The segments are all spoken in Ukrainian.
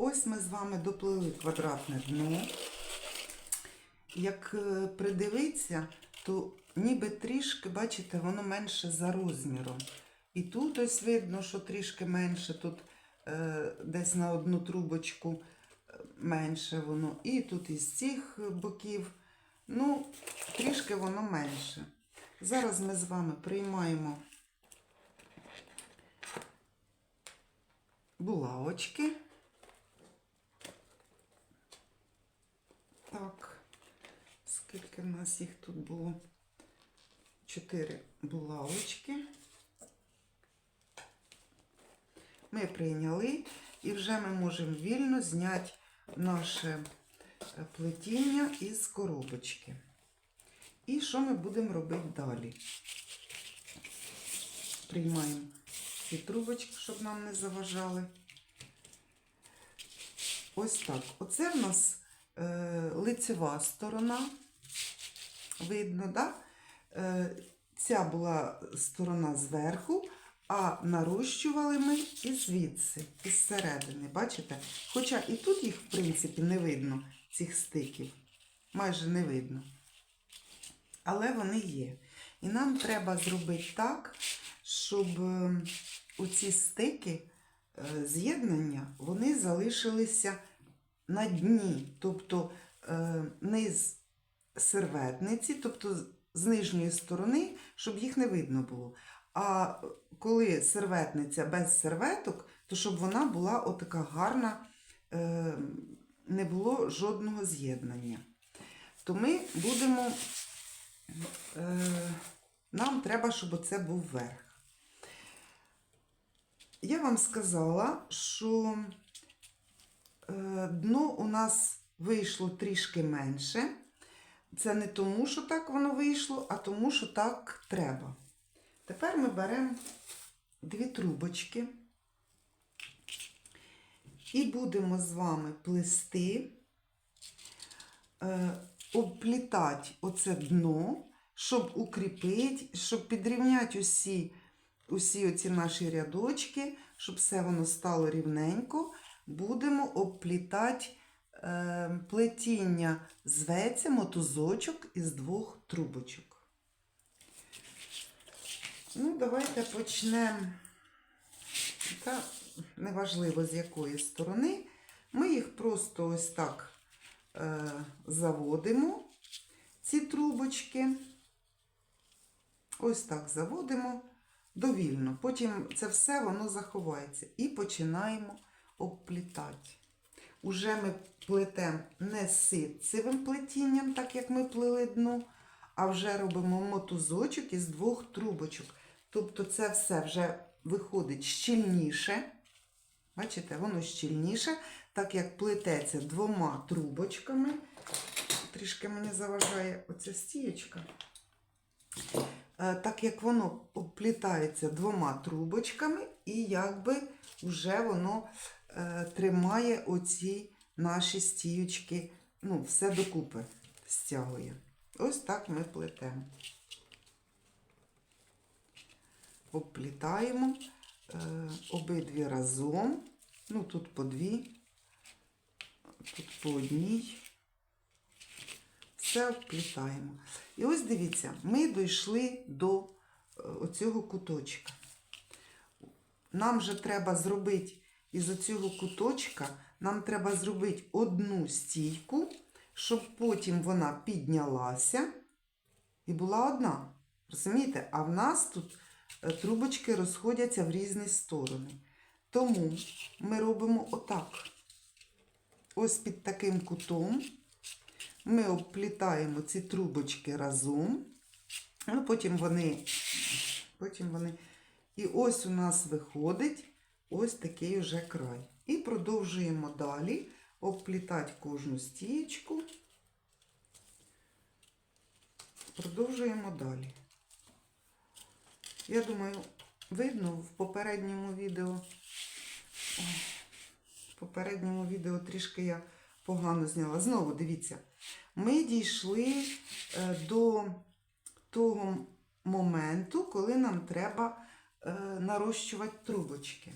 Ось ми з вами доплили квадратне дно. Як е, придивитися, то ніби трішки, бачите, воно менше за розміром. І тут ось видно, що трішки менше, тут е, десь на одну трубочку е, менше воно. І тут із цих боків, ну, трішки воно менше. Зараз ми з вами приймаємо булавочки. Так, скільки в нас їх тут було? Чотири булавочки. Ми прийняли і вже ми можемо вільно зняти наше е, плетіння із коробочки. І що ми будемо робити далі? Приймаємо ці трубочки, щоб нам не заважали. Ось так. Оце в нас лицева сторона. Видно, да? Е, ця була сторона зверху, а нарощували ми і звідси, із середини. Бачите? Хоча і тут їх, в принципі, не видно, цих стиків. Майже не видно. Але вони є. І нам треба зробити так, щоб е, оці стики е, з'єднання вони залишилися на дні, тобто е, низ серветниці, тобто з- нижньої сторони, щоб їх не видно було. А коли серветниця без серветок, то щоб вона була отака гарна, е, не було жодного з'єднання. То ми будемо, е, нам треба, щоб це був верх. Я вам сказала, що дно у нас вийшло трішки менше. Це не тому, що так воно вийшло, а тому, що так треба. Тепер ми беремо дві трубочки і будемо з вами плести, е, обплітати оце дно, щоб укріпити, щоб підрівняти усі, усі оці наші рядочки, щоб все воно стало рівненько. Будемо обплітати е, плетіння зветься мотузочок із двох трубочок. Ну, давайте почнемо. Та неважливо з якої сторони. Ми їх просто ось так е, заводимо, ці трубочки. Ось так заводимо довільно. Потім це все воно заховається. І починаємо обплітати. Уже ми плетемо не ситцевим плетінням, так як ми плели дно, а вже робимо мотузочок із двох трубочок. Тобто це все вже виходить щільніше. Бачите, воно щільніше, так як плететься двома трубочками. Трішки мені заважає оця стієчка. Е, Так як воно обплітається двома трубочками, і якби вже воно тримає оці наші стіючки, ну, все докупи стягує. Ось так ми плетемо. Обплітаємо е, обидві разом. Ну, тут по дві, тут по одній. Все обплітаємо. І ось дивіться, ми дійшли до е, оцього куточка. Нам же треба зробити із оцього куточка, нам треба зробити одну стійку, щоб потім вона піднялася і була одна. Розумієте? А в нас тут е, трубочки розходяться в різні сторони. Тому ми робимо отак. Ось під таким кутом ми обплітаємо ці трубочки разом, а потім вони, потім вони. І ось у нас виходить ось такий уже край. І продовжуємо далі обплітати кожну стієчку. Продовжуємо далі. Я думаю, видно в попередньому відео. В попередньому відео трішки я погано зняла. Знову дивіться, ми дійшли е, до того моменту, коли нам треба нарощувати трубочки.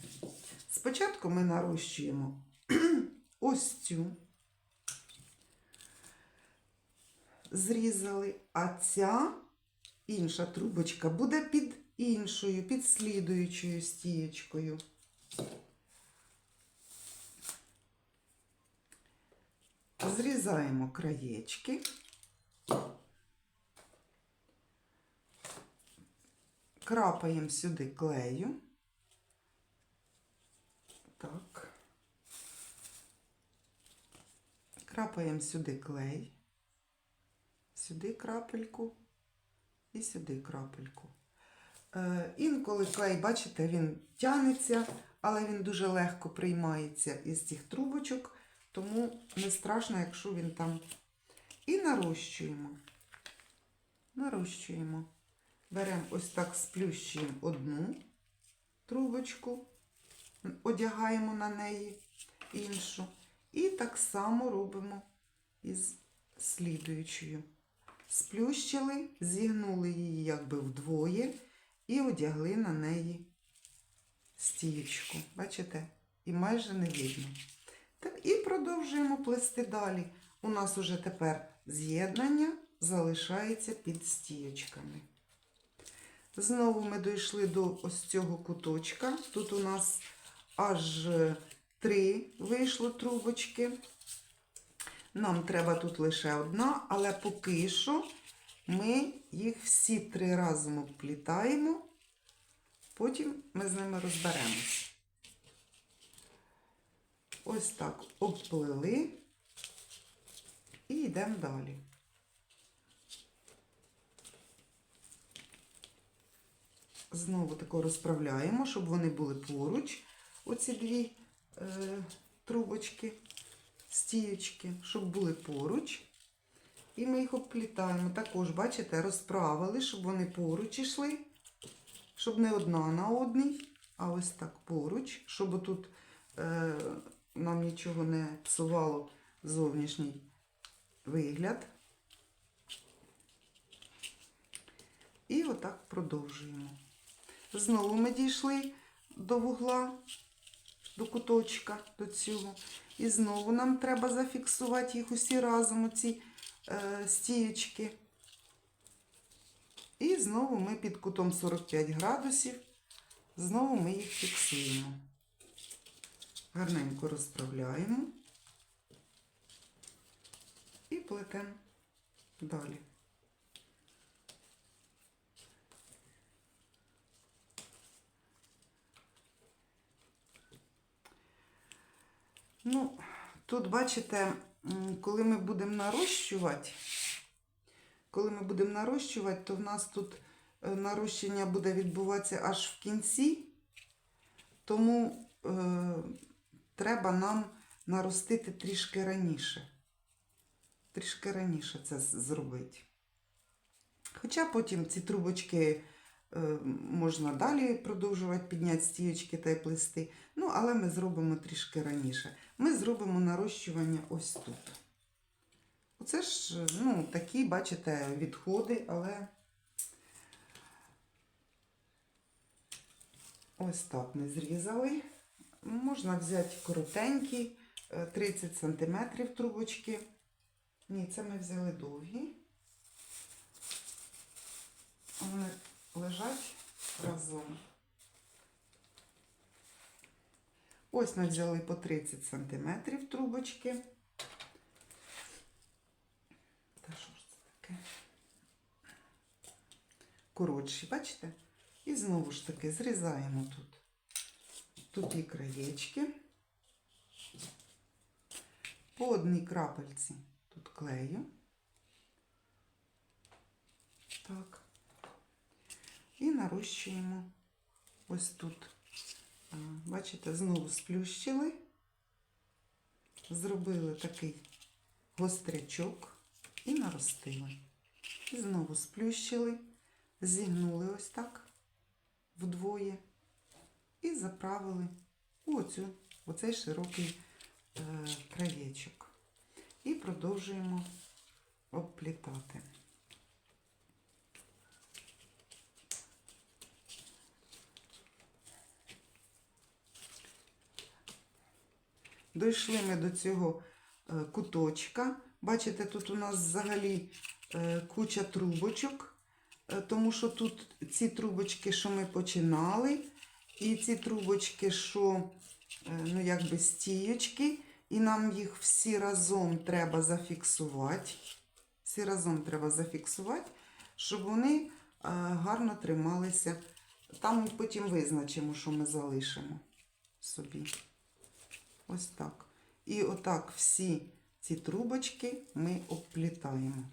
Спочатку ми нарощуємо ось цю зрізали, а ця інша трубочка буде під іншою, під слідуючою стієчкою. Зрізаємо краєчки. Крапаємо сюди клею. Так. Крапаємо сюди клей, сюди крапельку і сюди крапельку. Е, інколи клей, бачите, він тягнеться, але він дуже легко приймається із цих трубочок, тому не страшно, якщо він там. І нарощуємо. Нарощуємо. Беремо ось так, сплющуємо одну трубочку, одягаємо на неї іншу. І так само робимо із слідуючою. Сплющили, зігнули її якби вдвоє і одягли на неї стієчку. Бачите? І майже не видно. І продовжуємо плести далі. У нас уже тепер з'єднання залишається під стієчками. Знову ми дійшли до ось цього куточка. Тут у нас аж три вийшло трубочки. Нам треба тут лише одна, але поки що ми їх всі три разом обплітаємо, потім ми з ними розберемось. Ось так обплили і йдемо далі. Знову тако розправляємо, щоб вони були поруч, оці дві е, трубочки, стіючки, щоб були поруч. І ми їх обплітаємо. Також, бачите, розправили, щоб вони поруч йшли, щоб не одна на одній, а ось так поруч, щоб тут е, нам нічого не псувало зовнішній вигляд. І отак продовжуємо. Знову ми дійшли до вугла, до куточка, до цього. І знову нам треба зафіксувати їх усі разом, оці е, стієчки. І знову ми під кутом 45 градусів, знову ми їх фіксуємо. Гарненько розправляємо і плетемо далі. Ну, тут, бачите, коли ми будемо нарощувати, коли ми будемо нарощувати, то в нас тут е, нарощення буде відбуватися аж в кінці, тому е, треба нам наростити трішки раніше. Трішки раніше це зробити. Хоча потім ці трубочки можна далі продовжувати підняти стіючки та й плести. Ну, але ми зробимо трішки раніше. Ми зробимо нарощування ось тут. Оце ж, ну, такі, бачите, відходи, але ось так ми зрізали. Можна взяти коротенькі, е, 30 см трубочки. Ні, це ми взяли довгі. Вони лежать разом. Ось ми взяли по 30 см трубочки. Та що ж це таке? Коротші, бачите? І знову ж таки зрізаємо тут. Тут і краєчки. По одній крапельці тут клею. Так. І нарощуємо ось тут. Бачите, знову сплющили, зробили такий гострячок і наростили. І знову сплющили, зігнули ось так вдвоє і заправили у оцю, оцей широкий е, краєчок. І продовжуємо обплітати. Дійшли ми до цього е, куточка. Бачите, тут у нас взагалі е, куча трубочок, е, тому що тут ці трубочки, що ми починали, і ці трубочки, що ну, якби стіючки, і нам їх всі разом треба зафіксувати. Всі разом треба зафіксувати, щоб вони гарно трималися. Там потім визначимо, що ми залишимо собі. Ось так. І отак всі ці трубочки ми обплітаємо.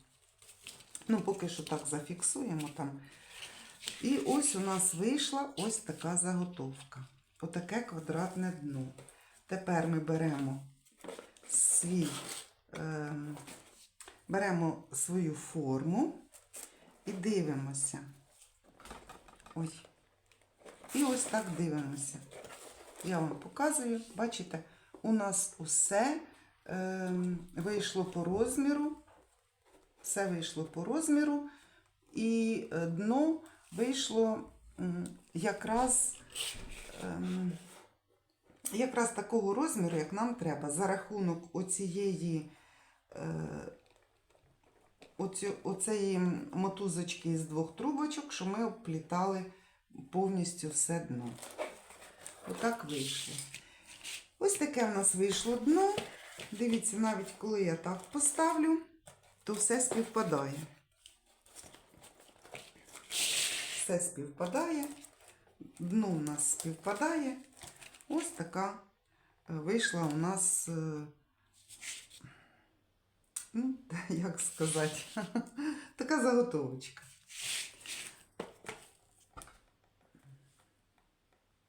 Ну, поки що так зафіксуємо там. І ось у нас вийшла ось така заготовка. Отаке квадратне дно. Тепер ми беремо свій, ем, беремо свою форму і дивимося. Ой. І ось так дивимося. Я вам показую, бачите, у нас усе ем, вийшло по розміру. Все вийшло по розміру, і е, дно вийшло якраз, ем, якраз такого розміру, як нам треба, за рахунок оцієї, е, оцеї мотузочки з двох трубочок, що ми обплітали повністю все дно. Отак вийшло. Ось таке в нас вийшло дно. Дивіться, навіть коли я так поставлю, то все співпадає. Все співпадає, дно у нас співпадає. Ось така е, вийшла у нас, е, ну, як сказати, така заготовочка.